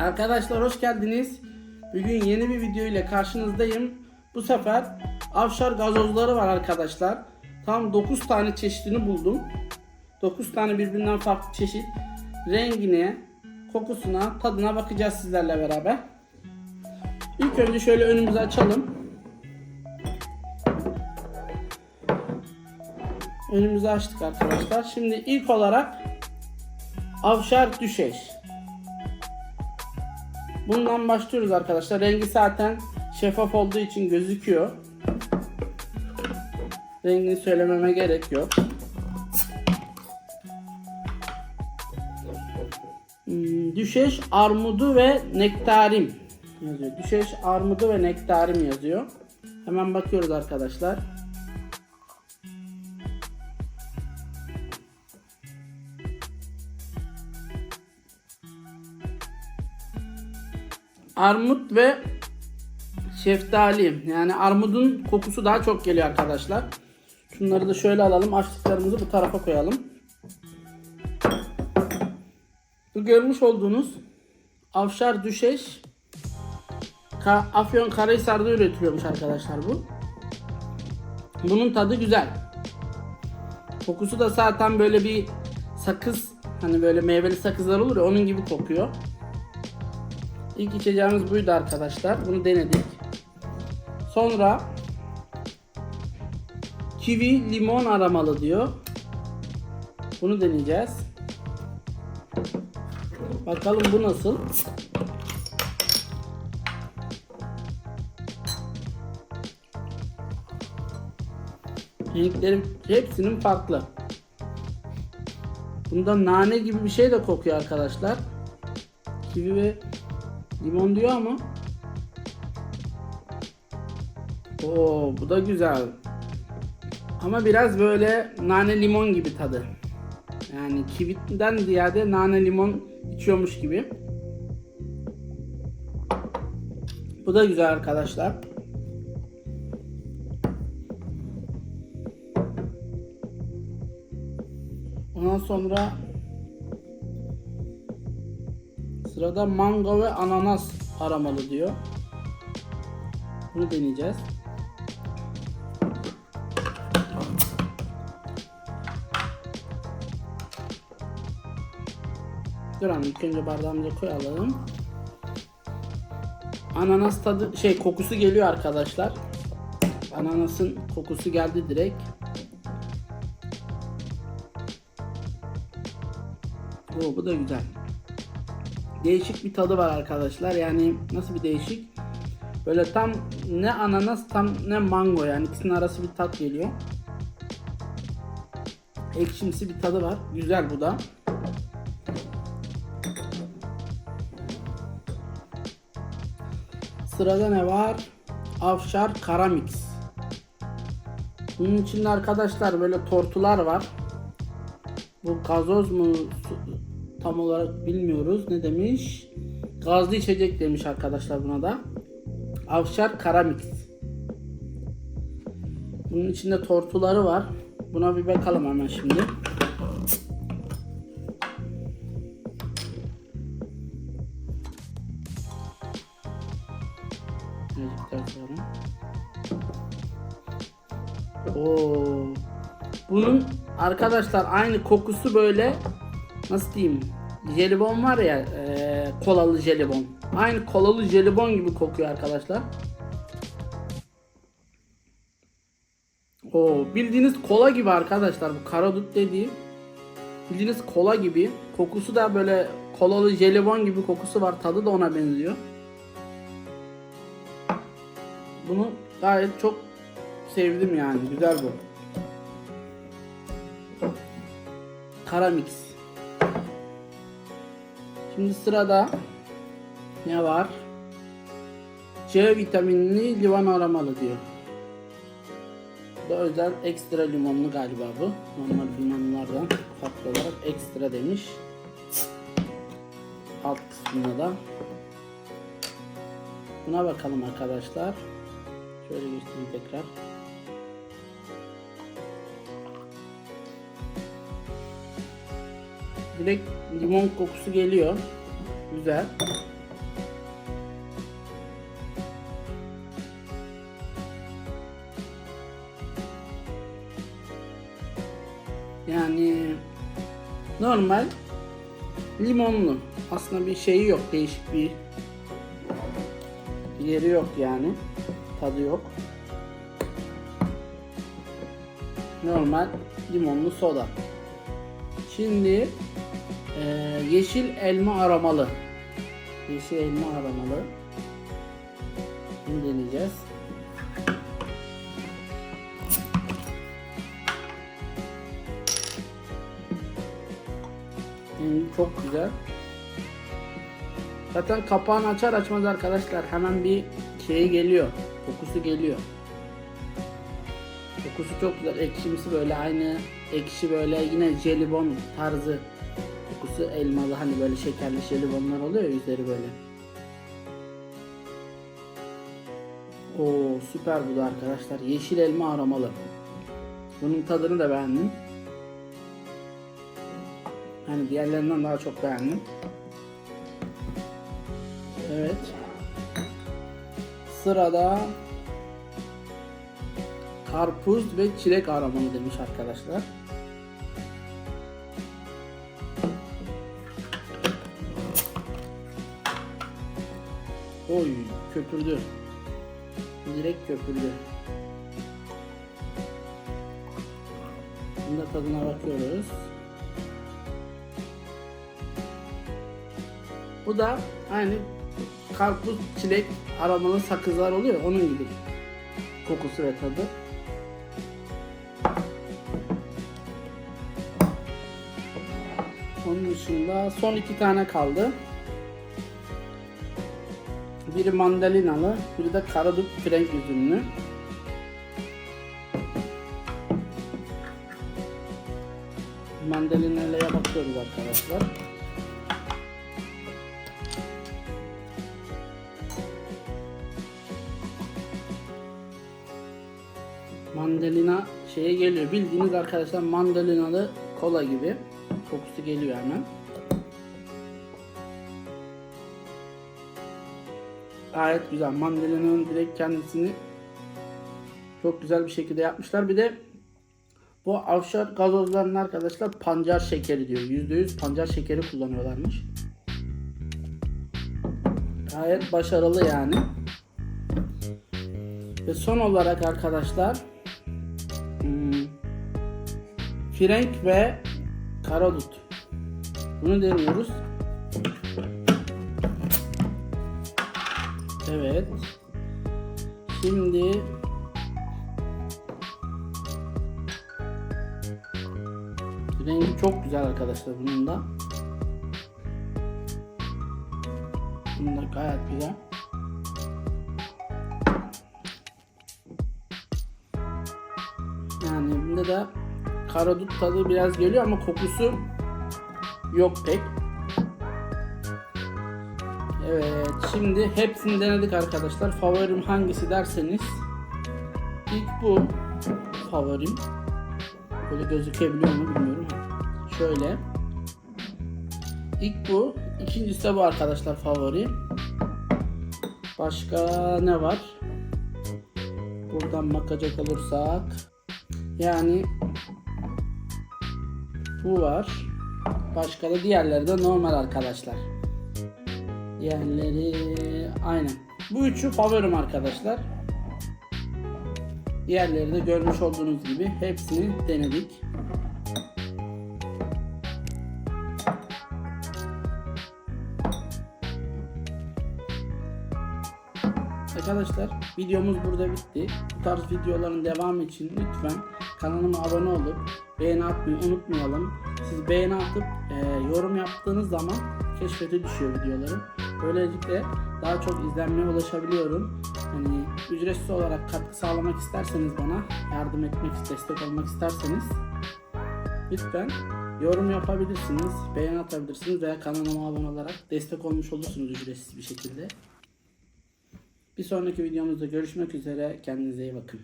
Arkadaşlar hoş geldiniz. Bugün yeni bir video ile karşınızdayım. Bu sefer avşar gazozları var arkadaşlar. Tam 9 tane çeşidini buldum. 9 tane birbirinden farklı çeşit. Rengine, kokusuna, tadına bakacağız sizlerle beraber. İlk önce şöyle önümüzü açalım. Önümüzü açtık arkadaşlar. Şimdi ilk olarak avşar düşeş. Bundan başlıyoruz arkadaşlar. Rengi zaten şeffaf olduğu için gözüküyor. Rengini söylememe gerek yok. Hmm, düşeş armudu ve nektarim yazıyor. Düşeş armudu ve nektarim yazıyor. Hemen bakıyoruz arkadaşlar. Armut ve şeftali. Yani armudun kokusu daha çok geliyor arkadaşlar. Şunları da şöyle alalım. Açtıklarımızı bu tarafa koyalım. Bu görmüş olduğunuz Avşar Düşeş Ka Afyon Karahisar'da üretiliyormuş arkadaşlar bu. Bunun tadı güzel. Kokusu da zaten böyle bir sakız hani böyle meyveli sakızlar olur ya onun gibi kokuyor. İlk içeceğimiz buydu arkadaşlar. Bunu denedik. Sonra kivi limon aramalı diyor. Bunu deneyeceğiz. Bakalım bu nasıl? Renkleri hepsinin farklı. Bunda nane gibi bir şey de kokuyor arkadaşlar. Kivi ve limon diyor ama. Oo bu da güzel. Ama biraz böyle nane limon gibi tadı. Yani kividen ziyade nane limon içiyormuş gibi. Bu da güzel arkadaşlar. Ondan sonra sırada mango ve ananas aramalı diyor. Bunu deneyeceğiz. Dur ilk önce bardağımıza koyalım. Ananas tadı şey kokusu geliyor arkadaşlar. Ananasın kokusu geldi direkt. Oo, bu da güzel. Değişik bir tadı var arkadaşlar. Yani nasıl bir değişik? Böyle tam ne ananas tam ne mango yani ikisinin arası bir tat geliyor. Ekşimsi bir tadı var. Güzel bu da. Sırada ne var? Avşar Karamix. Bunun içinde arkadaşlar böyle tortular var. Bu gazoz mu tam olarak bilmiyoruz. Ne demiş? Gazlı içecek demiş arkadaşlar buna da. Avşar Karamix. Bunun içinde tortuları var. Buna bir bakalım hemen şimdi. Oo. Bunun arkadaşlar aynı kokusu böyle nasıl diyeyim? Jelibon var ya, e, kolalı jelibon. Aynı kolalı jelibon gibi kokuyor arkadaşlar. Oo, bildiğiniz kola gibi arkadaşlar bu karadut dediğim. Bildiğiniz kola gibi. Kokusu da böyle kolalı jelibon gibi kokusu var. Tadı da ona benziyor. Bunu gayet çok sevdim yani. Güzel bu. Karamix. Şimdi sırada ne var? C vitaminli livan aramalı diyor. Bu da özel ekstra limonlu galiba bu. Normal limonlardan farklı olarak ekstra demiş. Alt kısmına da. Buna bakalım arkadaşlar. Şöyle göstereyim tekrar. Direkt limon kokusu geliyor. Güzel. Yani normal limonlu. Aslında bir şeyi yok. Değişik bir yeri yok yani. Tadı yok. Normal limonlu soda. Şimdi eee, yeşil elma aromalı. Yeşil elma aromalı. Bunu deneyeceğiz. Hmm, çok güzel. Zaten kapağını açar açmaz arkadaşlar hemen bir şey geliyor. Kokusu geliyor. Kokusu çok güzel. Ekşimsi böyle aynı ekşi böyle yine jelibon tarzı kokusu elmalı hani böyle şekerli jelibonlar oluyor üzeri böyle. Oo süper bu da arkadaşlar. Yeşil elma aromalı. Bunun tadını da beğendim. Hani diğerlerinden daha çok beğendim. Evet. Sırada karpuz ve çilek aromalı demiş arkadaşlar. Oy köpürdü. Direkt köpürdü. Bunda tadına bakıyoruz. Bu da aynı karpuz, çilek aromalı sakızlar oluyor onun gibi kokusu ve tadı. Onun dışında son iki tane kaldı. Biri mandalinalı, biri de karadut frenk üzümlü. Mandalina'ya bakıyoruz arkadaşlar. Mandalina şeye geliyor. Bildiğiniz arkadaşlar mandalinalı kola gibi. Kokusu geliyor hemen. Gayet güzel. Mandalina'nın direkt kendisini çok güzel bir şekilde yapmışlar. Bir de bu avşar gazozlarının arkadaşlar pancar şekeri diyor. %100 pancar şekeri kullanıyorlarmış. Gayet başarılı yani. Ve son olarak arkadaşlar hmm, frenk ve karadut. Bunu deniyoruz. Evet. Şimdi rengi çok güzel arkadaşlar bunun da. Bunun da gayet güzel. Yani bunda da karadut tadı biraz geliyor ama kokusu yok pek. Şimdi hepsini denedik arkadaşlar. Favorim hangisi derseniz ilk bu favorim. Böyle gözükebiliyor mu bilmiyorum. Şöyle. İlk bu. İkincisi de bu arkadaşlar favori. Başka ne var? Buradan bakacak olursak yani bu var. Başka da diğerleri de normal arkadaşlar. Diğerleri aynen. Bu üçü favorim arkadaşlar. Diğerleri de görmüş olduğunuz gibi hepsini denedik. Arkadaşlar videomuz burada bitti. Bu tarz videoların devamı için lütfen kanalıma abone olup beğeni atmayı unutmayalım. Siz beğeni atıp e, yorum yaptığınız zaman keşfete düşüyor videolarım. Böylelikle daha çok izlenmeye ulaşabiliyorum. Hani ücretsiz olarak katkı sağlamak isterseniz bana yardım etmek, destek olmak isterseniz lütfen yorum yapabilirsiniz, beğeni atabilirsiniz veya kanalıma abone olarak destek olmuş olursunuz ücretsiz bir şekilde. Bir sonraki videomuzda görüşmek üzere. Kendinize iyi bakın.